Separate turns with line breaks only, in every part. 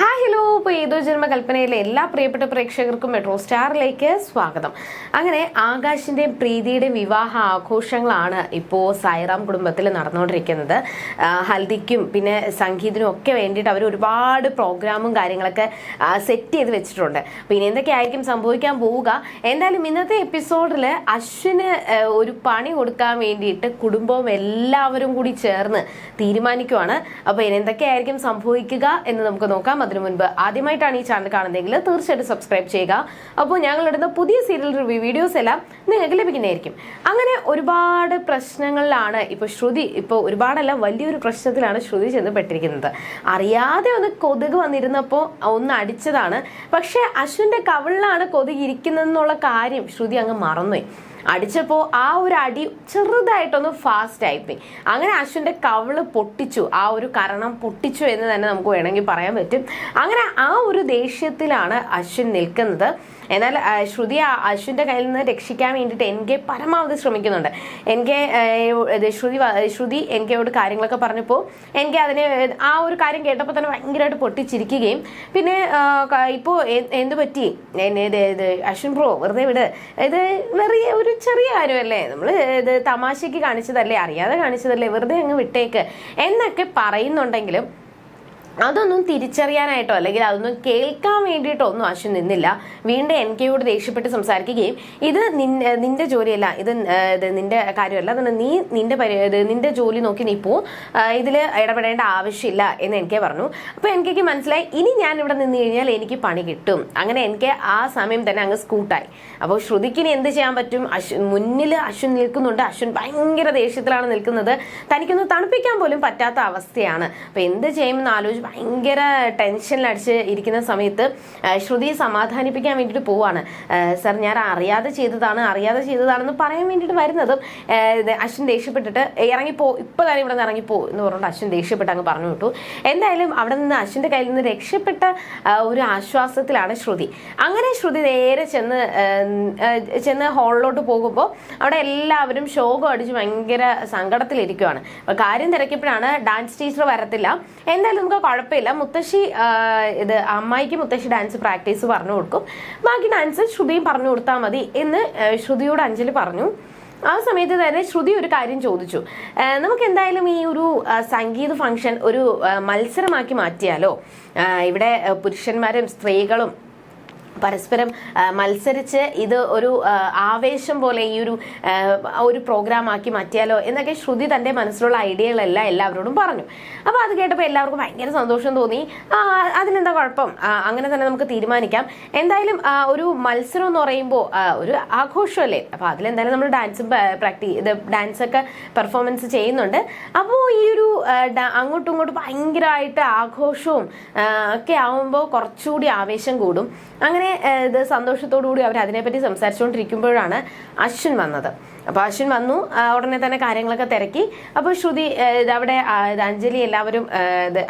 Hi hello ഇപ്പോൾ ഏതോ ജന്മ കൽപ്പനയിലെ എല്ലാ പ്രിയപ്പെട്ട പ്രേക്ഷകർക്കും മെട്രോ സ്റ്റാറിലേക്ക് സ്വാഗതം. അങ്ങനെ ആകാശിന്റെയും പ്രീതിയുടെയും വിവാഹ ആഘോഷങ്ങളാണ് ഇപ്പോൾ സായിറാം കുടുംബത്തിൽ നടന്നുകൊണ്ടിരിക്കുന്നത്. ഹൽദിക്കും പിന്നെ സംഗീതിനും ഒക്കെ വേണ്ടിയിട്ട് അവർ ഒരുപാട് പ്രോഗ്രാമും കാര്യങ്ങളൊക്കെ സെറ്റ് ചെയ്ത് വെച്ചിട്ടുണ്ട്. പിന്നെ എന്തൊക്കെയായിരിക്കും സംഭവിക്കാൻ പോവുക? എന്തായാലും ഇന്നത്തെ എപ്പിസോഡിൽ അശ്വിന് ഒരു പണി കൊടുക്കാൻ വേണ്ടിയിട്ട് കുടുംബവും എല്ലാവരും കൂടി ചേർന്ന് തീരുമാനിക്കുവാണ്. അപ്പോൾ ഇനി എന്തൊക്കെയായിരിക്കും സംഭവിക്കുക എന്ന് നമുക്ക് നോക്കാം. അതിനു മുൻപ് ആദ്യമായിട്ടാണ് ഈ ചാനൽ കാണുന്നതെങ്കിൽ തീർച്ചയായിട്ടും സബ്സ്ക്രൈബ് ചെയ്യുക. അപ്പോൾ ഞങ്ങളിടുന്ന പുതിയ സീരിയൽ റിവ്യൂ വീഡിയോസ് എല്ലാം നിങ്ങൾക്ക് ലഭിക്കുന്നതായിരിക്കും. അങ്ങനെ ഒരുപാട് പ്രശ്നങ്ങളിലാണ് ഇപ്പോൾ ശ്രുതി. ഇപ്പോൾ ഒരുപാടല്ല വലിയൊരു പ്രശ്നത്തിലാണ് ശ്രുതി ചെന്ന് പെട്ടിരിക്കുന്നത് അറിയാതെ ഒന്ന് കൊതുക് വന്നിരുന്നപ്പോൾ ഒന്ന് അടിച്ചതാണ്. പക്ഷേ അശ്വിന്റെ കവിളിലാണ് കൊതുക് ഇരിക്കുന്നതെന്നുള്ള കാര്യം ശ്രുതി അങ്ങ് മറന്നുപോയി. അടിച്ചപ്പോൾ ആ ഒരു അടി ചെറുതായിട്ടൊന്ന് ഫാസ്റ്റ് ആയിപ്പോയി അങ്ങനെ അശ്വിന്റെ കവൾ പൊട്ടിച്ചു. ആ ഒരു കരണം പൊട്ടിച്ചു എന്ന് തന്നെ നമുക്ക് വേണമെങ്കിൽ പറയാൻ പറ്റും. അങ്ങനെ ആ ഒരു ദേഷ്യത്തിലാണ് അശ്വിൻ നിൽക്കുന്നത്. എന്നാൽ ശ്രുതി അശ്വിന്റെ കയ്യിൽ നിന്ന് രക്ഷിക്കാൻ വേണ്ടിയിട്ട് എൻ കെ പരമാവധി ശ്രമിക്കുന്നുണ്ട്. N K Shruti Shruti N കെയോട് കാര്യങ്ങളൊക്കെ പറഞ്ഞപ്പോൾ എൻ കെ അതിനെ ആ ഒരു കാര്യം കേട്ടപ്പോൾ തന്നെ ഭയങ്കരമായിട്ട് പൊട്ടിച്ചിരിക്കുകയും പിന്നെ ഇപ്പോൾ എന്ത് പറ്റി? അശ്വിൻ ബ്രോ വെറുതെ വിട്. ഇത് വെറിയ ഒരു ചെറിയ കാര്യമല്ലേ? നമ്മൾ ഇത് തമാശയ്ക്ക് കാണിച്ചതല്ലേ? അറിയാതെ കാണിച്ചതല്ലേ? വെറുതെ അങ്ങ് വിട്ടേക്ക്. എന്നൊക്കെ പറയുന്നുണ്ടെങ്കിലും അതൊന്നും തിരിച്ചറിയാനായിട്ടോ അല്ലെങ്കിൽ അതൊന്നും കേൾക്കാൻ വേണ്ടിയിട്ടോ ഒന്നും അശ്വിൻ നിന്നില്ല. വീണ്ടും എൻ കെയോട് ദേഷ്യപ്പെട്ട് സംസാരിക്കുകയും ഇത് നിന്റെ ജോലിയല്ല ഇത് നിന്റെ കാര്യമല്ല അതുകൊണ്ട് നീ നിന്റെ നിന്റെ ജോലി നോക്കി നീ പോ ഇതിൽ ഇടപെടേണ്ട ആവശ്യമില്ല എന്ന് എൻ കെ പറഞ്ഞു. അപ്പോൾ കെക്ക് മനസ്സിലായി ഇനി ഞാൻ ഇവിടെ നിന്ന് കഴിഞ്ഞാൽ എനിക്ക് പണി കിട്ടും. അങ്ങനെ എനിക്ക് ആ സമയം തന്നെ അങ്ങ് സ്കൂട്ടായി. അപ്പോൾ ശ്രുതിക്ക് ഇനി എന്ത് ചെയ്യാൻ പറ്റും? അശ്വിൻ മുന്നിൽ അശ്വിൻ നിൽക്കുന്നുണ്ട്. അശ്വിൻ ഭയങ്കര ദേഷ്യത്തിലാണ് നിൽക്കുന്നത്. തനിക്കൊന്ന് തണുപ്പിക്കാൻ പോലും പറ്റാത്ത അവസ്ഥയാണ്. അപ്പോൾ എന്ത് ചെയ്യുമെന്ന് ആലോചിച്ച് ഭയങ്കര ടെൻഷനിലടിച്ച് ഇരിക്കുന്ന സമയത്ത് ശ്രുതിയെ സമാധാനിപ്പിക്കാൻ വേണ്ടിയിട്ട് പോവാണ്. സർ ഞാൻ അറിയാതെ ചെയ്തതാണ് അറിയാതെ ചെയ്തതാണെന്ന് പറയാൻ വേണ്ടിയിട്ട് വരുന്നതും അശ്വിൻ ദേഷ്യപ്പെട്ടിട്ട് ഇറങ്ങിപ്പോ ഇപ്പൊ തന്നെ ഇവിടെ നിന്ന് ഇറങ്ങിപ്പോ എന്ന് പറഞ്ഞിട്ട് അശ്വിൻ ദേഷ്യപ്പെട്ട് അങ്ങ് പറഞ്ഞു വിട്ടു. എന്തായാലും അവിടെ നിന്ന് അശ്വിന്റെ കയ്യിൽ നിന്ന് രക്ഷപ്പെട്ട ഒരു ആശ്വാസത്തിലാണ് ശ്രുതി. അങ്ങനെ ശ്രുതി നേരെ ചെന്ന് ചെന്ന് ഹോളിലോട്ട് പോകുമ്പോൾ അവിടെ എല്ലാവരും ശോകം അടിച്ച് ഭയങ്കര സങ്കടത്തിലിരിക്കുവാണ്. അപ്പൊ കാര്യം തിരക്കിയപ്പോഴാണ് ഡാൻസ് ടീച്ചർ വരത്തില്ല. എന്തായാലും നമുക്ക് കുഴപ്പമില്ല. മുത്തശ്ശി ഇത് അമ്മായിക്ക് മുത്തശ്ശി ഡാൻസ് പ്രാക്ടീസ് പറഞ്ഞു കൊടുക്കും. ബാക്കി ഡാൻസ് ശ്രുതിയും പറഞ്ഞു കൊടുത്താൽ മതി എന്ന് ശ്രുതിയോട് അഞ്ജലി പറഞ്ഞു. ആ സമയത്ത് തന്നെ ശ്രുതി ഒരു കാര്യം ചോദിച്ചു. നമുക്ക് എന്തായാലും ഈ ഒരു സംഗീത ഫംഗ്ഷൻ ഒരു മത്സരമാക്കി മാറ്റിയാലോ? ഇവിടെ പുരുഷന്മാരും സ്ത്രീകളും പരസ്പരം മത്സരിച്ച് ഇത് ഒരു ആവേശം പോലെ ഈ ഒരു ഒരു പ്രോഗ്രാം ആക്കി മാറ്റിയാലോ എന്നൊക്കെ ശ്രുതി തന്റെ മനസ്സിലുള്ള ഐഡിയകളെല്ലാം എല്ലാവരോടും പറഞ്ഞു. അപ്പോൾ അത് കേട്ടപ്പോൾ എല്ലാവർക്കും ഭയങ്കര സന്തോഷം തോന്നി. അതിനെന്താ കുഴപ്പം? അങ്ങനെ തന്നെ നമുക്ക് തീരുമാനിക്കാം. എന്തായാലും ഒരു മത്സരം എന്ന് പറയുമ്പോൾ ഒരു ആഘോഷമല്ലേ? അപ്പോൾ അതിലെന്തായാലും നമ്മൾ ഡാൻസ് പ്രാക്ടീസ് ഇത് ഡാൻസൊക്കെ പെർഫോമൻസ് ചെയ്യുന്നുണ്ട്. അപ്പോൾ ഈ ഒരു അങ്ങോട്ടും ഇങ്ങോട്ടും ഭയങ്കരമായിട്ട് ആഘോഷവും ഒക്കെ ആവുമ്പോൾ കുറച്ചുകൂടി ആവേശം കൂടും. അങ്ങനെ ആ, ഇത് സന്തോഷത്തോടുകൂടി അവർ അതിനെപ്പറ്റി സംസാരിച്ചുകൊണ്ടിരിക്കുമ്പോഴാണ് അശ്വിൻ വന്നത്. അപ്പോൾ അശ്വിൻ വന്നു ഉടനെ തന്നെ കാര്യങ്ങളൊക്കെ തിരക്കി. അപ്പോൾ ശ്രുതി അവിടെ അഞ്ജലി എല്ലാവരും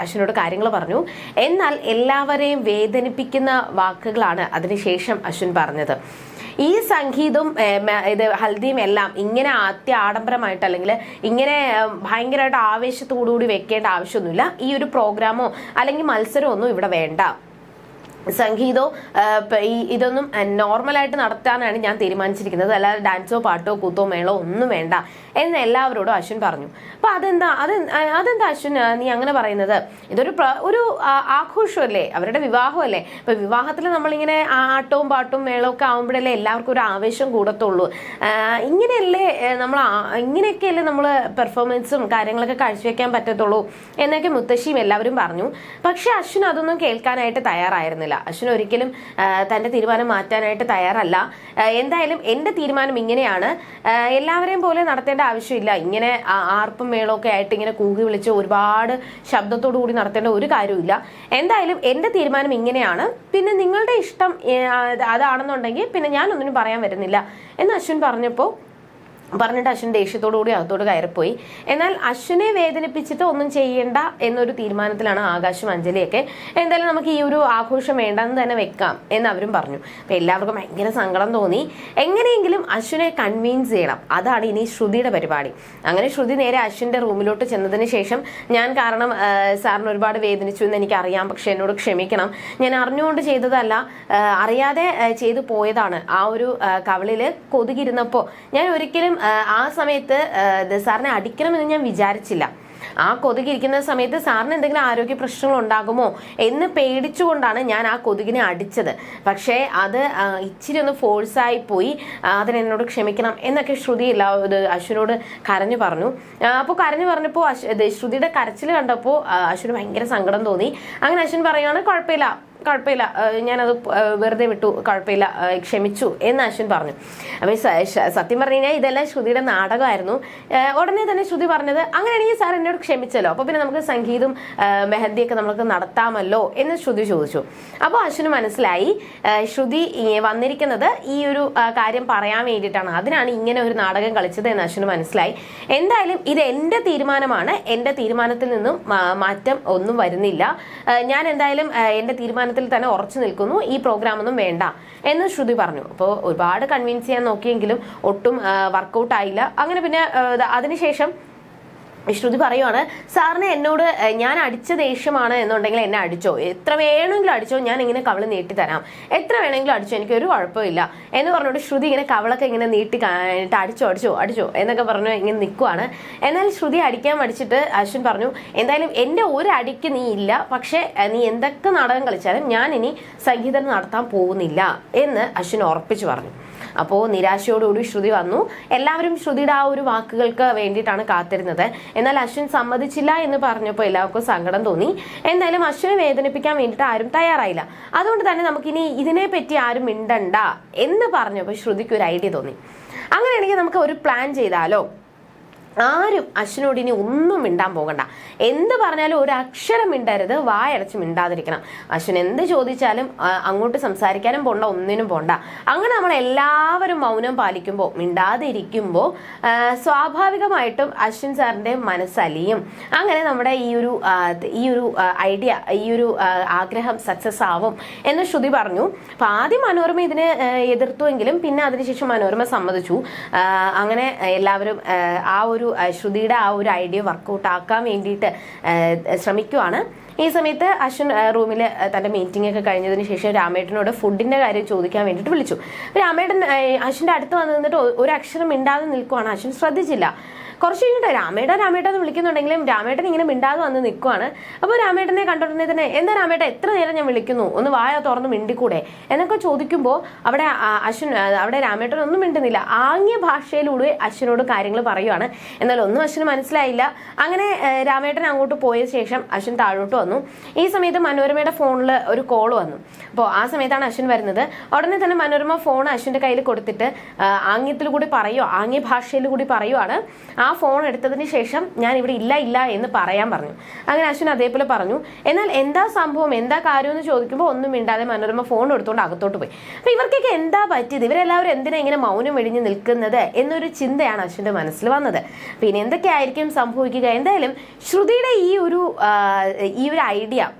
അശ്വിനോട് കാര്യങ്ങൾ പറഞ്ഞു. എന്നാൽ എല്ലാവരെയും വേദനിപ്പിക്കുന്ന വാക്കുകളാണ് അതിനുശേഷം അശ്വിൻ പറഞ്ഞത്. ഈ സംഗീതവും ഇത് ഹൽദിയും എല്ലാം ഇങ്ങനെ അത്യ ആഡംബരമായിട്ട് അല്ലെങ്കിൽ ഇങ്ങനെ ഭയങ്കരമായിട്ട് ആവേശത്തോടുകൂടി വെക്കേണ്ട ആവശ്യമൊന്നുമില്ല. ഈ ഒരു പ്രോഗ്രാമോ അല്ലെങ്കിൽ മത്സരമോ ഒന്നും ഇവിടെ വേണ്ട. സംഗീതോ ഈ ഇതൊന്നും നോർമലായിട്ട് നടത്താനാണ് ഞാൻ തീരുമാനിച്ചിരിക്കുന്നത്. അല്ലാതെ ഡാൻസോ പാട്ടോ കൂത്തോ മേളോ ഒന്നും വേണ്ട എന്ന് എല്ലാവരോടും അശ്വിൻ പറഞ്ഞു. അപ്പൊ അതെന്താ അത് അതെന്താ അശ്വിൻ നീ അങ്ങനെ പറയുന്നത്? ഇതൊരു ഒരു ആഘോഷമല്ലേ? അവരുടെ വിവാഹമല്ലേ? ഇപ്പൊ വിവാഹത്തിൽ നമ്മളിങ്ങനെ ആട്ടവും പാട്ടും മേളവും ഒക്കെ ആകുമ്പോഴല്ലേ എല്ലാവർക്കും ഒരു ആവേശം കൂടത്തുള്ളൂ. ഇങ്ങനെയല്ലേ നമ്മൾ ഇങ്ങനെയൊക്കെയല്ലേ നമ്മൾ പെർഫോമൻസും കാര്യങ്ങളൊക്കെ കാഴ്ചവെക്കാൻ പറ്റത്തുള്ളൂ എന്നൊക്കെ മുത്തശ്ശിയും എല്ലാവരും പറഞ്ഞു. പക്ഷേ അശ്വിൻ അതൊന്നും കേൾക്കാനായിട്ട് തയ്യാറായിരുന്നില്ല. അശ്വിൻ ഒരിക്കലും തന്റെ തീരുമാനം മാറ്റാനായിട്ട് തയ്യാറല്ല. എന്തായാലും എന്റെ തീരുമാനം ഇങ്ങനെയാണ്. എല്ലാവരെയും പോലെ നടത്തേണ്ട ആവശ്യമില്ല. ഇങ്ങനെ ആർപ്പും മേളമൊക്കെ ആയിട്ട് ഇങ്ങനെ കൂകി വിളിച്ച് ഒരുപാട് ശബ്ദത്തോടു കൂടി നടത്തേണ്ട ഒരു കാര്യമില്ല എന്തായാലും എന്റെ തീരുമാനം ഇങ്ങനെയാണ്. പിന്നെ നിങ്ങളുടെ ഇഷ്ടം അതാണെന്നുണ്ടെങ്കിൽ പിന്നെ ഞാനൊന്നിനും പറയാൻ വരുന്നില്ല. എന്ന് അശ്വിൻ പറഞ്ഞപ്പോൾ പറഞ്ഞിട്ട് അശ്വിൻ ദേഷ്യത്തോടുകൂടി അകത്തോട് കയറിപ്പോയി. എന്നാൽ അശ്വിനെ വേദനിപ്പിച്ചിട്ട് ഒന്നും ചെയ്യേണ്ട എന്നൊരു തീരുമാനത്തിലാണ് ആകാശും അഞ്ജലിയൊക്കെ. എന്തായാലും നമുക്ക് ഈ ഒരു ആഘോഷം വേണ്ടെന്ന് തന്നെ വെക്കാം എന്ന് അവരും പറഞ്ഞു. അപ്പം എല്ലാവർക്കും ഭയങ്കര സങ്കടം തോന്നി. എങ്ങനെയെങ്കിലും അശ്വിനെ കൺവീൻസ് ചെയ്യണം. അതാണ് ഇനി ശ്രുതിയുടെ പരിപാടി. അങ്ങനെ ശ്രുതി നേരെ അശ്വിന്റെ റൂമിലോട്ട് ചെന്നതിന് ശേഷം ഞാൻ കാരണം സാറിന് ഒരുപാട് വേദനിച്ചു എന്ന് എനിക്കറിയാം. പക്ഷെ എന്നോട് ക്ഷമിക്കണം. ഞാൻ അറിഞ്ഞുകൊണ്ട് ചെയ്തതല്ല അറിയാതെ ചെയ്തു പോയതാണ്. ആ ഒരു കവളിൽ കൊതുകിരുന്നപ്പോൾ ഞാൻ ഒരിക്കലും ആ, സമയത്ത് സാറിനെ അടിക്കണമെന്ന് ഞാൻ വിചാരിച്ചില്ല. ആ കൊതുകിരിക്കുന്ന സമയത്ത് സാറിന് എന്തെങ്കിലും ആരോഗ്യ പ്രശ്നങ്ങൾ ഉണ്ടാകുമോ എന്ന് പേടിച്ചുകൊണ്ടാണ് ഞാൻ ആ കൊതുകിനെ അടിച്ചത്. പക്ഷേ അത് ഇച്ചിരി ഒന്ന് ഫോഴ്സായി പോയി അതിനെന്നോട് ക്ഷമിക്കണം എന്നൊക്കെ ശ്രുതി ഇത് അശ്വിനോട് കരഞ്ഞു പറഞ്ഞു. അപ്പോൾ കരഞ്ഞു പറഞ്ഞപ്പോൾ ശ്രുതിയുടെ കരച്ചിൽ കണ്ടപ്പോൾ അശ്വിന് ഭയങ്കര സങ്കടം തോന്നി. അങ്ങനെ അശ്വിൻ പറയുകയാണ് കുഴപ്പമില്ല. കുഴപ്പമില്ല. ഞാനത് വെറുതെ വിട്ടു. കുഴപ്പമില്ല. ക്ഷമിച്ചു എന്ന് അശ്വിൻ പറഞ്ഞു. അപ്പൊ ഈ സ- ശ- സത്യം പറഞ്ഞു കഴിഞ്ഞാൽ ഇതെല്ലാം ശ്രുതിയുടെ നാടകമായിരുന്നു. ഉടനെ തന്നെ ശ്രുതി പറഞ്ഞത് അങ്ങനെയാണെങ്കിൽ സാർ എന്നോട് ക്ഷമിച്ചല്ലോ. അപ്പോൾ പിന്നെ നമുക്ക് സംഗീതം മെഹന്തിയൊക്കെ നമുക്ക് നടത്താമല്ലോ എന്ന് ശ്രുതി ചോദിച്ചു. അപ്പോൾ അശ്വിന് മനസ്സിലായി ശ്രുതി വന്നിരിക്കുന്നത് ഈ ഒരു കാര്യം പറയാൻ വേണ്ടിയിട്ടാണ്. അതിനാണ് ഇങ്ങനെ ഒരു നാടകം കളിച്ചത് എന്ന് അശ്വിന് മനസ്സിലായി. എന്തായാലും ഇത് എന്റെ തീരുമാനമാണ്. എന്റെ തീരുമാനത്തിൽ നിന്നും മാറ്റം ഒന്നും വരുന്നില്ല. ഞാൻ എന്തായാലും എന്റെ എന്റെ തീരുമാനത്തിൽ തന്നെ ഉറച്ചു നിൽക്കുന്നു. ഈ പ്രോഗ്രാം ഒന്നും വേണ്ട എന്ന് ശ്രുതി പറഞ്ഞു. അപ്പോൾ ഒരുപാട് കൺവിൻസ് ചെയ്യാൻ നോക്കിയെങ്കിലും ഒട്ടും വർക്കൗട്ട് ആയില്ല. അങ്ങനെ പിന്നെ അതിനുശേഷം ശ്രുതി പറയുവാണ് സാറിന് എന്നോട് ഞാൻ അടിച്ച ദേഷ്യമാണ് എന്നുണ്ടെങ്കിൽ എന്നെ അടിച്ചോ? എത്ര വേണമെങ്കിലും അടിച്ചോ? ഞാൻ ഇങ്ങനെ കവൾ നീട്ടി തരാം. എത്ര വേണമെങ്കിലും അടിച്ചോ? എനിക്ക് ഒരു കുഴപ്പമില്ല. എന്ന് പറഞ്ഞുകൊണ്ട് ശ്രുതി ഇങ്ങനെ കവളൊക്കെ ഇങ്ങനെ നീട്ടി കാണിട്ട് അടിച്ചോ അടിച്ചോ അടിച്ചോ എന്നൊക്കെ പറഞ്ഞു ഇങ്ങനെ നിൽക്കുവാണ് എന്നാൽ ശ്രുതി അടിക്കാൻ മടിച്ചിട്ട് അശ്വിൻ പറഞ്ഞു എന്തായാലും എന്റെ ഒരു അടിക്ക് നീ ഇല്ല. പക്ഷേ നീ എന്തൊക്കെ നാടകം കളിച്ചാലും ഞാൻ ഇനി സംഗീതം നടത്താൻ പോകുന്നില്ല. എന്ന് അശ്വിൻ ഉറപ്പിച്ചു പറഞ്ഞു. അപ്പോൾ നിരാശയോടുകൂടി ശ്രുതി വന്നു. എല്ലാവരും ശ്രുതിയുടെ ആ ഒരു വാക്കുകൾക്ക് വേണ്ടിയിട്ടാണ് കാത്തിരുന്നത്. എന്നാൽ അശ്വിൻ സമ്മതിച്ചില്ല എന്ന് പറഞ്ഞപ്പോൾ എല്ലാവർക്കും സങ്കടം തോന്നി. എന്തായാലും അശ്വിനെ വേദനിപ്പിക്കാൻ വേണ്ടിയിട്ട് ആരും തയ്യാറായില്ല. അതുകൊണ്ട് തന്നെ നമുക്കിനി ഇതിനെ പറ്റി ആരും മിണ്ടണ്ട എന്ന് പറഞ്ഞപ്പോൾ ശ്രുതിക്ക് ഒരു ഐഡിയ തോന്നി. അങ്ങനെയാണെങ്കിൽ നമുക്ക് ഒരു പ്ലാൻ ചെയ്താലോ? ആരും അശ്വിനോട് ഇനി ഒന്നും മിണ്ടാൻ പോകണ്ട. എന്ത് പറഞ്ഞാലും ഒരു അക്ഷരം മിണ്ടരുത്. വായടച്ച് മിണ്ടാതിരിക്കണം. അശ്വിൻ എന്ത് ചോദിച്ചാലും അങ്ങോട്ട് സംസാരിക്കാനും പോണ്ട ഒന്നിനും പോണ്ട. അങ്ങനെ നമ്മൾ എല്ലാവരും മൗനം പാലിക്കുമ്പോൾ മിണ്ടാതിരിക്കുമ്പോൾ സ്വാഭാവികമായിട്ടും അശ്വിൻ സാറിന്റെ മനസ്സലിയും അങ്ങനെ നമ്മുടെ ഈ ഒരു ഈ ഒരു ഐഡിയ ഈ ഒരു ആഗ്രഹം സക്സസ് ആവും എന്ന് ശ്രുതി പറഞ്ഞു. അപ്പം ആദ്യം മനോരമ ഇതിനെ എതിർത്തുവെങ്കിലും പിന്നെ അതിനുശേഷം മനോരമ സമ്മതിച്ചു. അങ്ങനെ എല്ലാവരും ആ, ആ ഒരു ശ്രുതിയുടെ ആ ഒരു ഐഡിയ വർക്കൗട്ട് ആക്കാൻ വേണ്ടിയിട്ട് ശ്രമിക്കുവാണ്. ഈ സമയത്ത് അശ്വിൻ റൂമിൽ തന്റെ മീറ്റിംഗ് ഒക്കെ കഴിഞ്ഞതിന് ശേഷം രാമേട്ടനോട് ഫുഡിന്റെ കാര്യം ചോദിക്കാൻ വേണ്ടിയിട്ട് വിളിച്ചു. രാമേട്ടൻ ആ, അടുത്ത് വന്ന് നിന്നിട്ട് ഒരു അക്ഷരം മിണ്ടാതെ നിൽക്കുവാണ്. അശ്വിൻ ശ്രദ്ധിച്ചില്ല. കുറച്ച് കഴിഞ്ഞിട്ട് രാമേട്ട രാമേട്ട എന്ന് വിളിക്കുന്നുണ്ടെങ്കിലും രാമേട്ടൻ ഇങ്ങനെ മിണ്ടാതെ വന്ന് നിൽക്കുവാണ്. അപ്പോൾ രാമേട്ടനെ കണ്ടിട്ടുണ്ടെ തന്നെ എന്താ രാമേട്ട എത്ര നേരം ഞാൻ വിളിക്കുന്നു? ഒന്ന് വായ തുറന്ന് മിണ്ടിക്കൂടെ? എന്നൊക്കെ ചോദിക്കുമ്പോൾ അവിടെ അശ്വൻ അവിടെ രാമേട്ടൻ ഒന്നും മിണ്ടുന്നില്ല. ആംഗ്യ ഭാഷയിലൂടെ അശ്വിനോട് കാര്യങ്ങൾ പറയുവാണ്. എന്നാൽ ഒന്നും അശ്വിന് മനസ്സിലായില്ല. അങ്ങനെ രാമേട്ടൻ അങ്ങോട്ട് പോയ ശേഷം അശ്വിൻ താഴോട്ട് ഈ സമയത്ത് മനോരമയുടെ ഫോണിൽ ഒരു കോൾ വന്നു. അപ്പോൾ ആ സമയത്താണ് അശ്വിൻ വരുന്നത്. ഉടനെ തന്നെ മനോരമ ഫോൺ അശ്വിന്റെ കയ്യിൽ കൊടുത്തിട്ട് ആംഗ്യത്തിൽ കൂടി പറയുക ആംഗ്യ ഭാഷയിൽ കൂടി പറയുവാണ് ആ ഫോൺ എടുത്തതിന് ശേഷം ഞാൻ ഇവിടെ ഇല്ല ഇല്ല എന്ന് പറയാൻ പറഞ്ഞു. അങ്ങനെ അശ്വിൻ അതേപോലെ പറഞ്ഞു. എന്നാൽ എന്താ സംഭവം? എന്താ കാര്യം? എന്ന് ചോദിക്കുമ്പോൾ ഒന്നും മിണ്ടാതെ മനോരമ ഫോൺ എടുത്തുകൊണ്ട് അകത്തോട്ട് പോയി. അപ്പോൾ ഇവർക്കൊക്കെ എന്താ പറ്റിയത്? ഇവരെല്ലാവരും എന്തിനാ ഇങ്ങനെ മൗനം വെടിഞ്ഞ് നിൽക്കുന്നത് എന്നൊരു ചിന്തയാണ് അശ്വിന്റെ മനസ്സിൽ വന്നത്. പിന്നെ എന്തൊക്കെയായിരിക്കും സംഭവിക്കുക? എന്തായാലും ശ്രുതിയുടെ ഈ ഒരു ഈ ഒരു ഐഡിയ.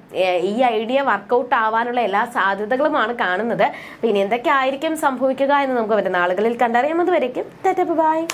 ഈ ഐഡിയ വർക്കൗട്ട് ആവാനുള്ള എല്ലാ സാധ്യതകളുമാണ് കാണുന്നത്. പിന്നെ എന്തൊക്കെ ആയിരിക്കും സംഭവിക്കുക എന്ന് നമുക്ക് വരുന്ന ആളുകളിൽ കണ്ടറിയാം. അതുവരയ്ക്കും ബൈ.